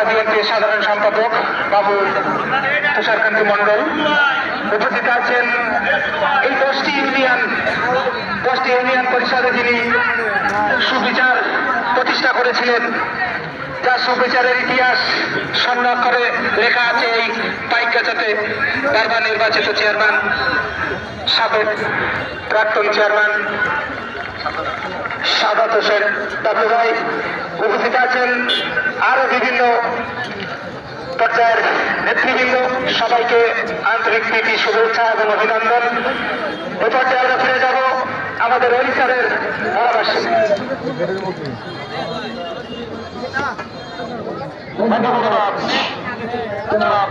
জেলা বিএনপির সাধারণ সম্পাদক বাবু তুষারকান্তি মণ্ডল উপস্থিত আছেন। এই দশটি ইউনিয়ন দশটি ইউনিয়ন পরিষদে যিনি সুবিচার প্রতিষ্ঠা করেছিলেন, যা সুবিচারের ইতিহাস স্বর্ণাক্ষরে লেখা আছে এই পাইকাচাতে বারবার নির্বাচিত চেয়ারম্যান সাবেক প্রাক্তন চেয়ারম্যান সাদাত হোসেন ডাব্লু ভাই, উপস্থিত আছেন আরও বিভিন্ন পর্যায়ের নেতৃবৃন্দ। সবাইকে আন্তরিক প্রীতি, শুভেচ্ছা এবং অভিনন্দন। এ পর্যায়ে আমরা ফিরে যাব আমাদের ওড়িশারের ধারাভাষ্য ধন্যবাদ।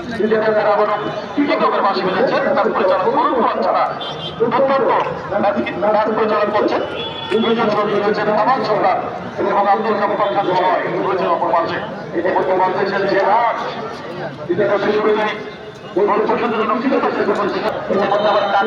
গোল করে গেম নিয়েছে দ্বিতীয় খেলা আবারও কিকবের বাসি মিলেছে তার পরিচালক মরুভূম ছাড়া অত্যন্ত ম্যাচ পরিচালনা করছেন দুজন সঙ্গী রয়েছেন কামাল সরকার এবং আব্দুল জব্বার খান সবাই রয়েছেন অপর মাঝে অপর মাঝে খেলছে রাজ দ্বিতীয় শুরুতেই গোল পর্যন্ত যেন ফিরে আসতে চলেছে ইতিমধ্যে আবার ডাক